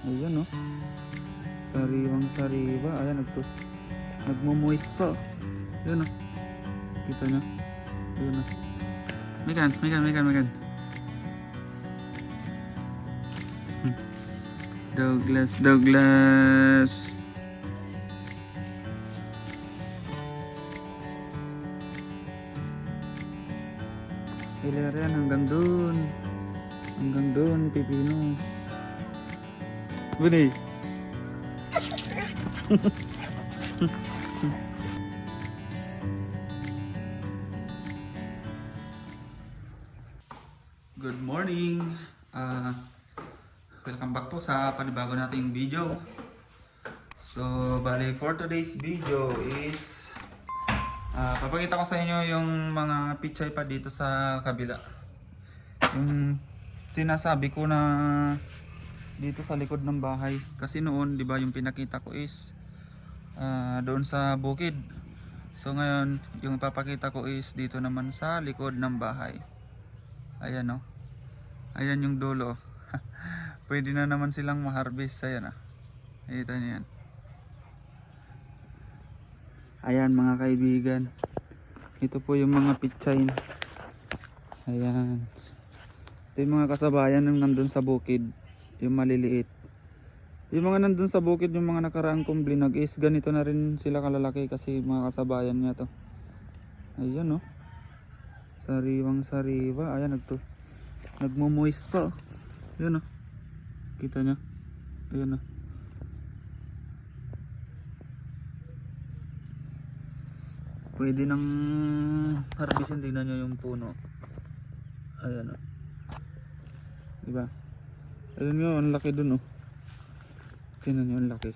Ayan oh. Sariwang sariwa. Ayan, nagto. Nagmo-moist pa. oh. Ayan oh. Kita nyo? Ayan oh. Megan, Megan, Megan, Megan. Hmm. Douglas, Douglas. Hilarian hanggang dun. Hanggang dun, Pipino. Buni. Good morning. Ah, welcome back po sa panibago nating video. So, bali for today's video is ah, papakita ko sa inyo yung mga pichay pa dito sa kabila. Yung sinasabi ko na dito sa likod ng bahay kasi noon 'di ba yung pinakita ko is ah, doon sa bukid. So ngayon, yung ipapakita ko is dito naman sa likod ng bahay. Ayan oh. Ayan yung dulo. Pwede na naman silang ma-harvest. Ayan ah. Niyo yan. Ayan mga kaibigan. Ito po yung mga pitsain. Ayan. Ito yung mga kasabayan ng nandun sa bukid. Yung maliliit. Yung mga nandun sa bukid, yung mga nakaraang kong blinag is ganito na rin sila kalalaki kasi mga kasabayan niya to. Ayan oh. Sariwang sariwa. Ayan nagto. Nagmo-moist pa. oh. Ayan oh. Kita niyo? Ayan oh. Pwede nang harvestin tingnan nyo yung puno. Ayan oh. Diba? Ayun nga, ang laki dun oh. Tingnan nyo, ang laki.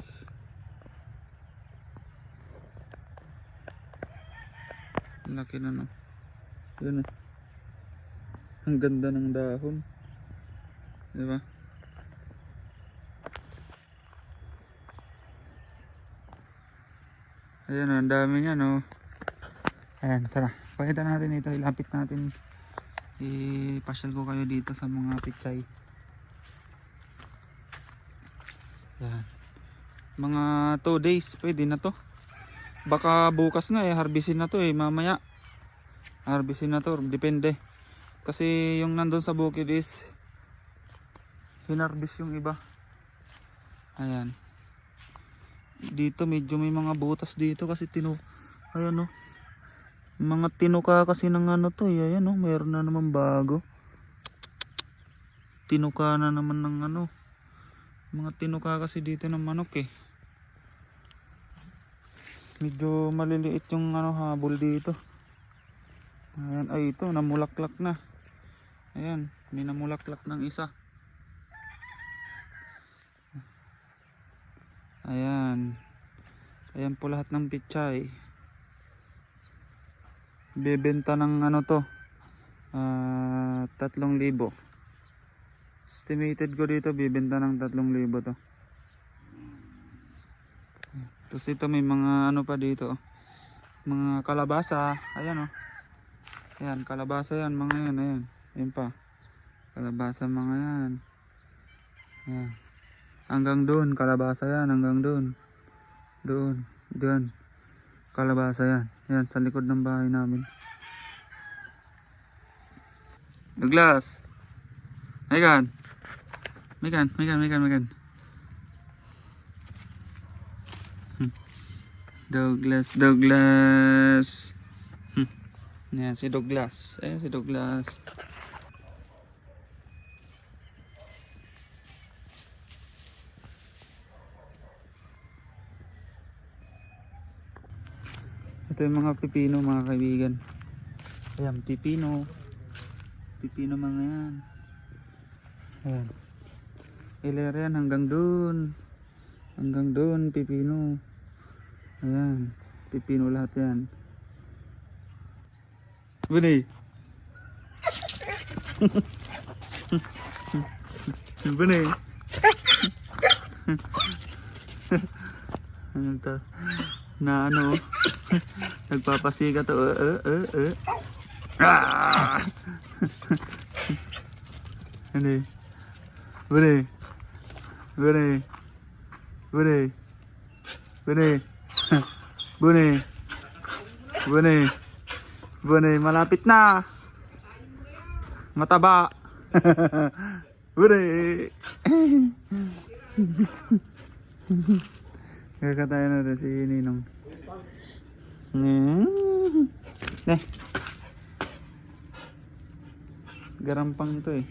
Ang laki na no. Yun oh. Ang ganda ng dahon. Diba? Ayan oh, ang dami niya no. Ayan, tara. Pakita natin ito. Ilapit natin. Ipasyal ko kayo dito sa mga pichay. Ayan. Mga 2 days. Pwede na to. Baka bukas nga eh. Harvestin na to eh. Mamaya. Harvestin na to. Depende. Kasi yung nandun sa bukid is hinarbis yung iba. Ayan. Dito medyo may mga butas dito kasi tinu... Ayan oh. Mga tinuka kasi ng ano to eh. Ayan oh, mayroon na naman bago. Tinuka na naman ng ano. Mga tinuka kasi dito ng manok eh. Medyo maliliit yung ano habol dito. Ayan, ay ito, namulaklak na. Ayan, may namulaklak ng isa. Ayan. Ayan po lahat ng pichay bebenta ng ano to ah 3,000 estimated ko dito bebenta ng 3,000 to. Tapos ito may mga ano pa dito oh. mga kalabasa. Ayan oh. Ayan kalabasa yan mga yan ayan. Ayan pa. Kalabasa mga yan. Ayan. hanggang doon kalabasa yan hanggang doon. Doon doon. Kalabasa yan. Yan sa likod ng bahay namin. Douglas Megan Megan Megan Megan Megan Hmm. Douglas Douglas Hmm. yan si Douglas ayan si Douglas Ito yung mga pipino mga kaibigan. Ayan, pipino. Pipino mga yan. Ayan. Hilera yan hanggang dun. Hanggang dun, pipino. Ayan. Pipino lahat yan. Bunay. Bunay. ano to? Na ano? Nagpapasika to. Uh, uh, uh, uh. Ah! ano eh? Bune. Bune. Bune. Bune. Bune. Bune, malapit na. Mataba. Bune. Kakatayo na rin si Ninong. Mm. Eh. Garampang to eh.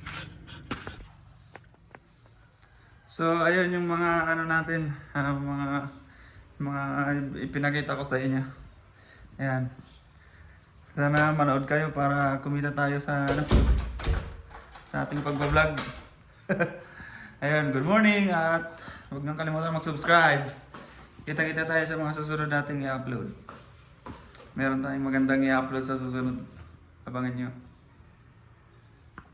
So, ayun yung mga ano natin, ah, mga mga ipinakita ko sa inyo. Ayan. Sana manood kayo para kumita tayo sa ano, sa ating pagbablog. ayun, good morning at huwag nang kalimutan mag-subscribe. Kita-kita tayo sa mga susunod nating i-upload. Meron tayong magandang i-upload sa susunod. Abangan nyo.